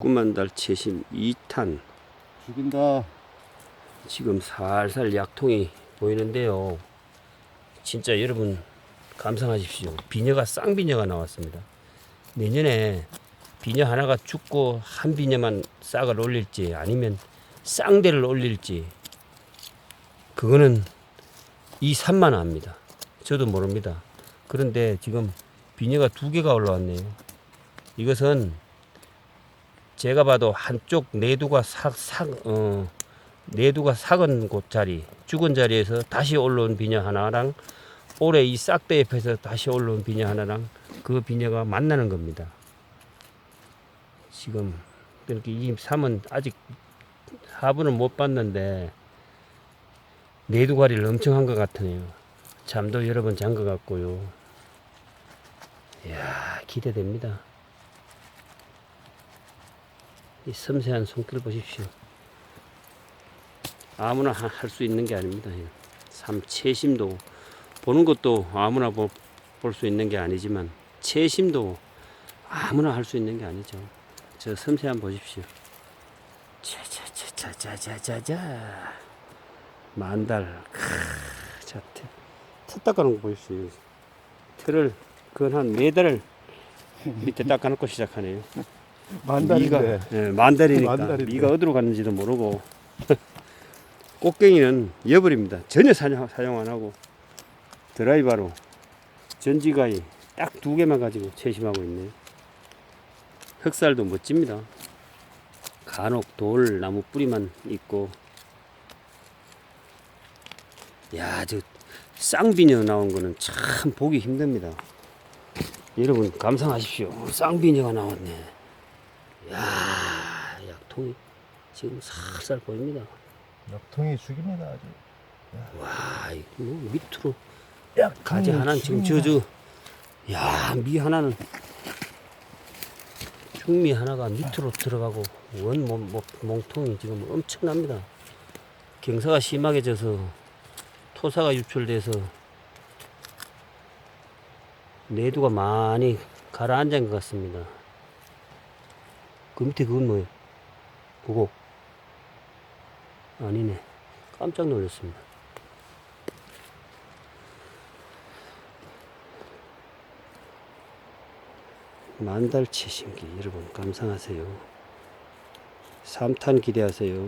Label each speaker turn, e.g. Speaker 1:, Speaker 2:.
Speaker 1: 꿈만 달 채심 2탄
Speaker 2: 죽인다.
Speaker 1: 지금 살살 약통이 보이는데요. 진짜 여러분 감상하십시오. 비녀가 쌍비녀가 나왔습니다. 내년에 비녀 하나가 죽고 한 비녀만 싹을 올릴지 아니면 쌍대를 올릴지 그거는 이 산만 압니다. 저도 모릅니다. 그런데 지금 비녀가 두 개가 올라왔네요. 이것은 제가 봐도 한쪽 내두가 삭, 삭, 어, 내두가 삭은 곳 자리, 죽은 자리에서 다시 올라온 비녀 하나랑 올해 이 싹대 옆에서 다시 올라온 비녀 하나랑 그 비녀가 만나는 겁니다. 지금 그렇게 이 삶은 아직 하부는 못 봤는데 내두가리를 엄청 한 것 같으네요. 잠도 여러 번 잔 것 같고요. 이야 기대됩니다. 이 섬세한 손길 보십시오. 아무나 할 수 있는 게 아닙니다. 예. 삶 채심도 보는 것도 아무나 볼 수 있는 게 아니지만 채심도 아무나 할 수 있는 게 아니죠. 저 섬세한 보십시오. 자자자자자자자자 만달 크, 자 태, 태 닦아놓은 거 보십시오. 태를 그한 네 달을 밑에 닦아놓고 시작하네요. 미가, 예, 만달이니까
Speaker 2: 만달인데.
Speaker 1: 미가 어디로 갔는지도 모르고 꽃갱이는 여벌입니다. 전혀 사용, 사용 안 하고 드라이버로 전지가이 딱 두 개만 가지고 채심하고 있네요. 흑살도 멋집니다. 간혹 돌 나무 뿌리만 있고 야 저 쌍비녀 나온 거는 참 보기 힘듭니다. 여러분 감상하십시오. 쌍비녀가 나왔네. 야 약통이 지금 살살 보입니다.
Speaker 2: 역통이 죽입니다 아주.
Speaker 1: 와, 이거 뭐 밑으로
Speaker 2: 약
Speaker 1: 가지 하나는 지금 저저 야, 미 하나는 중미 하나가 밑으로 들어가고 원 몸, 몸, 몸통이 지금 엄청납니다. 경사가 심하게 져서 토사가 유출돼서 내두가 많이 가라앉은 것 같습니다. 그 밑에 그건 뭐예요? 그거 아니네. 깜짝 놀랐습니다. 만달 채신기 여러분 감상하세요. 3탄 기대하세요.